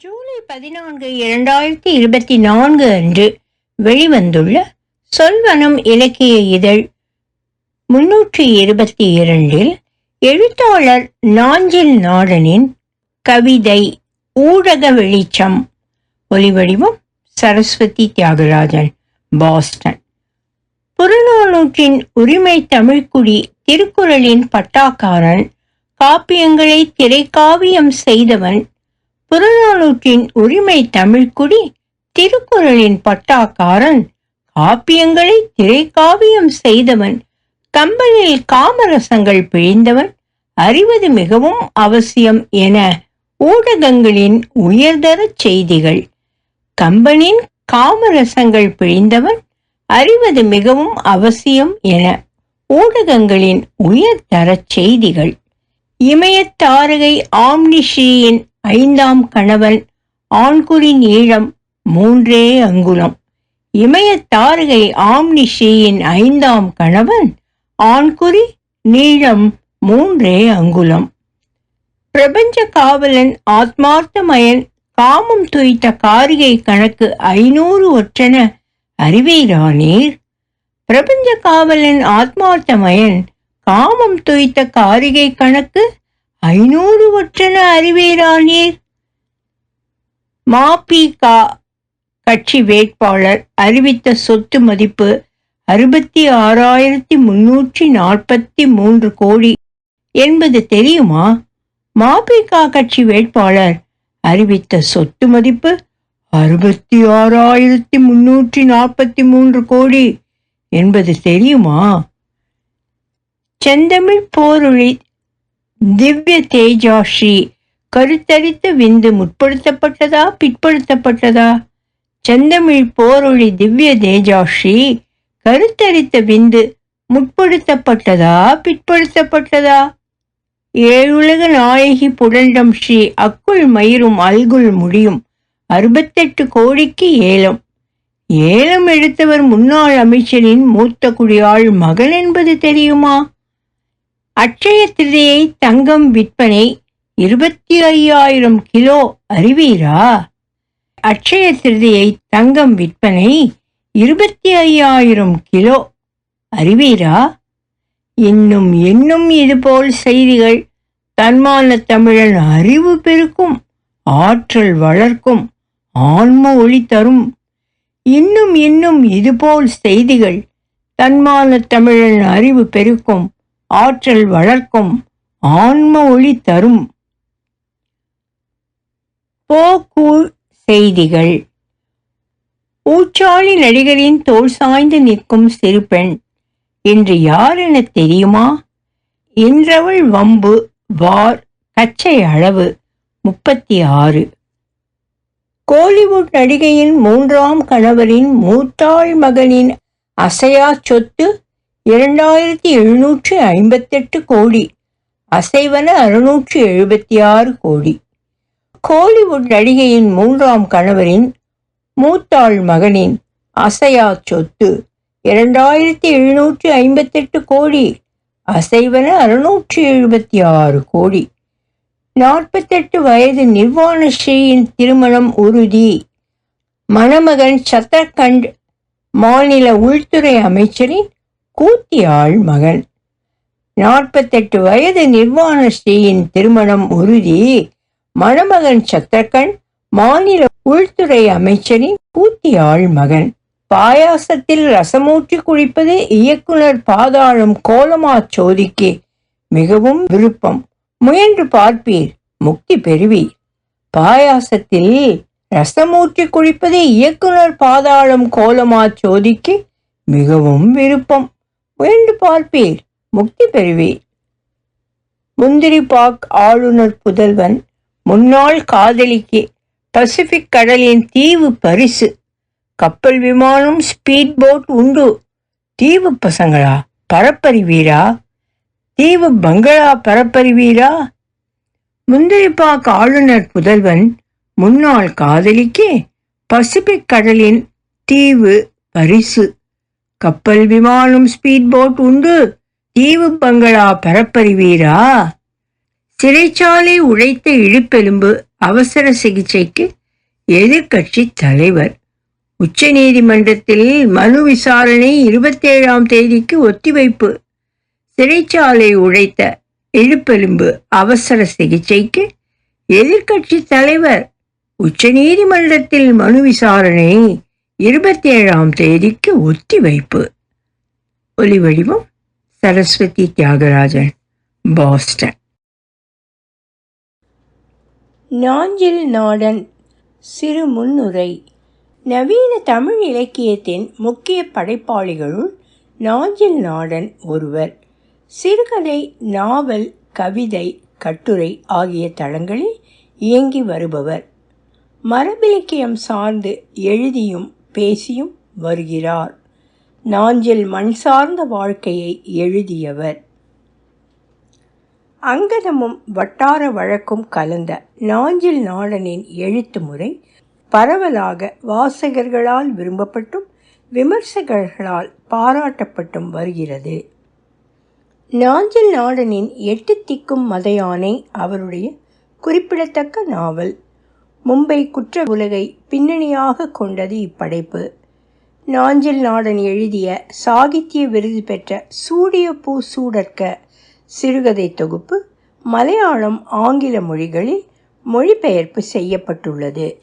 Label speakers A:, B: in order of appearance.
A: ஜூலை பதினான்கு இரண்டாயிரத்தி இருபத்தி நான்கு அன்று வெளிவந்துள்ள சொல்வனம் இலக்கிய இதழ் முன்னூற்றி இருபத்தி இரண்டில் எழுத்தாளர் நாஞ்சில் நாடனின் கவிதை ஊடக வெளிச்சம். ஒலிவடிவம் சரஸ்வதி தியாகராஜன் பாஸ்டன். புறநானூற்றின் உரிமை தமிழ்குடி திருக்குறளின் பட்டாக்காரன் காப்பியங்களை திரைக்காவியம் செய்தவன் புறநானூற்றின் உரிமை தமிழ்குடி திருக்குறளின் பட்டாக்காரன். காப்பியங்களை திரைக்காவியம் செய்தவன். கம்பனில் காமரசங்கள் பிழிந்தவன் அறிவது மிகவும் அவசியம் என ஊடகங்களின் உயர்தரச் செய்திகள். கம்பனின் காமரசங்கள் பிழிந்தவன் அறிவது மிகவும் அவசியம் என ஊடகங்களின் உயர்தர செய்திகள். இமயத்தாரகை ஆம்னிஷியின் ஐந்தாம் கணவன் ஆண்குறின் நீளம் மூன்றே அங்குலம். இமயத்தாருகை ஆம்னிஷியின் ஐந்தாம் கணவன் ஆண்குறி நீளம் மூன்றே அங்குலம். பிரபஞ்ச காவலன் ஆத்மார்த்தமயன் காமம் துய்த்த காரிகை கணக்கு ஐநூறு ஒற்றன அறிவீரானீர். பிரபஞ்ச காவலன் ஆத்மார்த்தமயன் காமம் துய்த்த காரிகை கணக்கு ஐநூறு ஒற்றென அறிவீரானீர் மாபிகா கட்சி வேட்பாளர் அறிவித்த சொத்து மதிப்பு அறுபத்தி ஆறாயிரத்தி முன்னூற்றி நாற்பத்தி மூன்று கோடி. என்பது தெரியுமா? மாபிகா கட்சி வேட்பாளர் அறிவித்த சொத்து மதிப்பு அறுபத்தி ஆறாயிரத்தி முன்னூற்றி நாற்பத்தி மூன்று கோடி. என்பது தெரியுமா? செந்தமிழ் போரொழி திவ்ய தேஜாஸ்ரீ கருத்தரித்த விந்து முற்படுத்தப்பட்டதா பிற்படுத்தப்பட்டதா? செந்தமிழ் போரொழி திவ்ய தேஜாஸ்ரீ கருத்தரித்த விந்து முற்படுத்தப்பட்டதா பிற்படுத்தப்பட்டதா? ஏழுலக நாயகி புடண்டம் ஸ்ரீ அக்குள் மயிரும் அல்குள் முடியும் அறுபத்தெட்டு கோடிக்கு ஏலம். ஏலம் எடுத்தவர் முன்னாள் அமைச்சரின் மூத்த குடியாள் மகன் என்பது தெரியுமா? அட்சய திருதியை தங்கம் விற்பனை இருபத்தி ஐயாயிரம் கிலோ அறிவீரா? அட்சய திருதியை தங்கம் விற்பனை இருபத்தி ஐயாயிரம் கிலோ அறிவீரா? இன்னும் இன்னும் இதுபோல் செய்திகள் தன்மான தமிழன் அறிவு பெருக்கும் ஆற்றல் வளர்க்கும் ஆன்ம ஒளி தரும். இன்னும் இன்னும் இதுபோல் செய்திகள் தன்மான தமிழன் அறிவு பெருக்கும் ஆற்றல் வளர்க்கும் ஆன்ம ஒளி தரும். போக்கு செய்திகள். ஊச்சாளி நடிகரின் தோல் சாய்ந்து நிற்கும் சிறு பெண் இன்று யார் என தெரியுமா? இன்றவள் வம்பு வார் கச்சை அளவு முப்பத்தி ஆறு. கோலிவுட் நடிகையின் மூன்றாம் கணவரின் மூத்தாள் மகனின் அசையா சொத்து இரண்டாயிரத்தி எழுநூற்றி ஐம்பத்தெட்டு கோடி. அசைவன அறுநூற்றி எழுபத்தி ஆறு கோடி. கோலிவுட் நடிகையின் மூன்றாம் கணவரின் மூத்தாள் மகனின் அசையா சொத்து இரண்டாயிரத்தி எழுநூற்றி ஐம்பத்தெட்டு கோடி. அசைவன அறுநூற்றி எழுபத்தி ஆறு கோடி. நாற்பத்தெட்டு வயது நிர்வாண ஸ்ரீயின் திருமணம் உறுதி. மணமகன் சத்தர்கண்ட் மாநில உள்துறை அமைச்சரின் கூத்தியாள் மகன் நாற்பத்தெட்டு வயது நிர்வாண ஸ்ரீயின் திருமணம் உறுதி. மணமகன் சத்தர்கண்ட் மாநில உள்துறை அமைச்சரின் கூத்தியாள் மகன். பாயாசத்தில் ரசமூற்றி குடிப்பது இயக்குனர் பாதாளம் கோலமா சோதிக்கு மிகவும் விருப்பம். முயன்று பார்ப்பீர் முக்தி பெறுவீர். பாயாசத்தில் ரசமூற்றி குடிப்பது இயக்குனர் பாதாளம் கோலமா சோதிக்கு மிகவும் விருப்பம். முயன்று பார்ப்பீர் முக்தி பெறுவீர். முந்திரி பாக் ஆளுநர் புதல்வன் முன்னாள் காதலிக்கு பசிபிக் கடலின் தீவு பரிசு. கப்பல் விமானம் ஸ்பீட் போட் உண்டு. தீவு பசங்களா பரப்பறிவீரா? தீவு பங்களா பரப்பறிவீரா? முந்திரிப்பாக் ஆளுநர் புதல்வன் முன்னாள் காதலிக்கு பசிபிக் கடலின் தீவு பரிசு. கப்பல் விமானம் ஸ்பீட் போட் உண்டு. தீவு பங்களா பரப்பறிவீரா? சிறைச்சாலை உழைத்த இழுப்பெலும்பு அவசர சிகிச்சைக்கு எதிர்கட்சி தலைவர். உச்சநீதிமன்றத்தில் மனு விசாரணை இருபத்தேழாம் தேதிக்கு ஒத்திவைப்பு. சிறைச்சாலை உழைத்த இழுப்பெலும்பு அவசர சிகிச்சைக்கு எதிர்கட்சி தலைவர். உச்சநீதிமன்றத்தில் மனு விசாரணை இருபத்தி ஏழாம் தேதிக்கு ஒத்திவைப்பு. ஒலிவடிவம் சரஸ்வதி தியாகராஜன் பாஸ்டன். நாஞ்சில் நாடன் சிறு முன்னுரை. நவீன தமிழ் இலக்கியத்தின் முக்கிய படைப்பாளிகளுள் நாஞ்சில் நாடன் ஒருவர். சிறுகதை நாவல் கவிதை கட்டுரை ஆகிய தளங்களில் இயங்கி வருபவர். மரபிலக்கியம் சார்ந்து எழுதியும் பேசியும் வருகிறார். நாஞ்சில் மண் சார்ந்த வாழ்க்கையை எழுதியவர். அங்கதமும் வட்டார வழக்கும் கலந்த நாஞ்சில் நாடனின் எழுத்து முறை பரவலாக வாசகர்களால் விரும்பப்பட்டும் விமர்சகர்களால் பாராட்டப்பட்டும் வருகிறது. நாஞ்சில் நாடனின் எட்டு திக்கும் மதையானை அவருடைய குறிப்பிடத்தக்க நாவல் மும்பை குற்ற உலகை பின்னணியாக கொண்டது இப்படைப்பு. நாஞ்சில் நாடன் எழுதிய சாகித்ய விருது பெற்ற சூடிய பூ சூடற்க சிறுகதை தொகுப்பு மலையாளம் ஆங்கில மொழிகளில் மொழிபெயர்ப்பு செய்யப்பட்டுள்ளது.